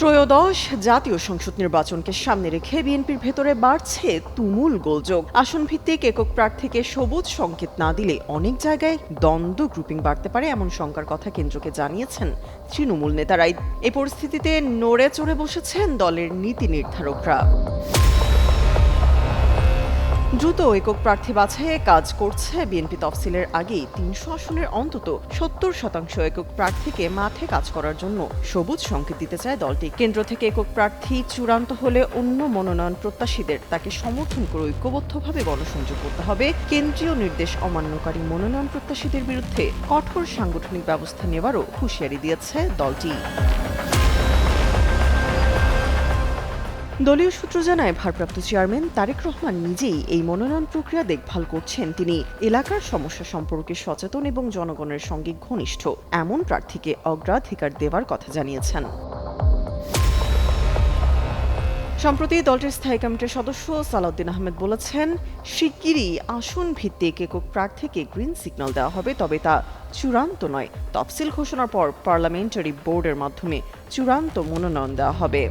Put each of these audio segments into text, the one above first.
ত্রয়োদশ জাতীয় সংসদ নির্বাচনকে সামনে রেখে বিএনপির ভেতরে বাড়ছে তুমুল গোলযোগ। আসন ভিত্তিক একক প্রার্থীকে সবুজ সংকেত না দিলে অনেক জায়গায় দ্বন্দ্ব গ্রুপিং বাড়তে পারে এমন শঙ্কার কথা কেন্দ্রকে জানিয়েছেন তৃণমূল নেতারাই। এ পরিস্থিতিতে নড়ে চড়ে বসেছেন দলের নীতি নির্ধারকরা। দ্রুত একক প্রার্থী বাছাইয়ে কাজ করছে বিএনপি তফসিলের আগেই। তিনশো আসনের অন্তত সত্তর শতাংশ একক প্রার্থীকে মাঠে কাজ করার জন্য সবুজ সংকেত দিতে চায় দলটি। কেন্দ্র থেকে একক প্রার্থী চূড়ান্ত হলে অন্য মনোনয়ন প্রত্যাশীদের তাকে সমর্থন করে ঐক্যবদ্ধভাবে গণসংযোগ করতে হবে। কেন্দ্রীয় নির্দেশ অমান্যকারী মনোনয়ন প্রত্যাশীদের বিরুদ্ধে কঠোর সাংগঠনিক ব্যবস্থা নেওয়ারও হুঁশিয়ারি দিয়েছে দলটি। দলীয় সূত্র জানায়, ভারপ্রাপ্ত চেয়ারম্যান তারেক রহমান নিজেই এই মনোনয়ন প্রক্রিয়া দেখভাল করছেন। তিনি এলাকার সমস্যা সম্পর্কে সচেতন এবং জনগণের সঙ্গে ঘনিষ্ঠ। এমন প্রার্থীকে অগ্রাধিকার দেওয়ার কথা জানিয়েছেন। সম্প্রতি দলটির স্থায়ী কমিটির সদস্য সালাউদ্দিন আহমেদ বলেছেন, শিগগিরই আসন ভিত্তিক একক প্রার্থীকে গ্রিন সিগন্যাল দেওয়া হবে, তবে তা চূড়ান্ত নয়। তফসিল ঘোষণার পর পার্লামেন্টারি বোর্ডের মাধ্যমে চূড়ান্ত মনোনয়ন দেওয়া হবে।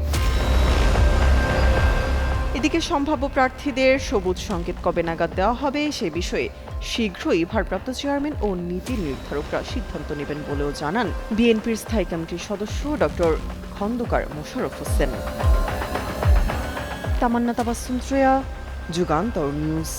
এদিকে সম্ভাব্য প্রার্থীদের সবুজ সংকেত কবে নাগাদ দেওয়া হবে সে বিষয়ে শীঘ্রই ভারপ্রাপ্ত চেয়ারম্যান ও নীতি নির্ধারকরা সিদ্ধান্ত নেবেন বলেও জানান বিএনপির স্থায়ী কমিটির সদস্য ডক্টর খন্দকার মোশাররফ হোসেন। তামান্না তাবাসুম যুগান্তর নিউজ।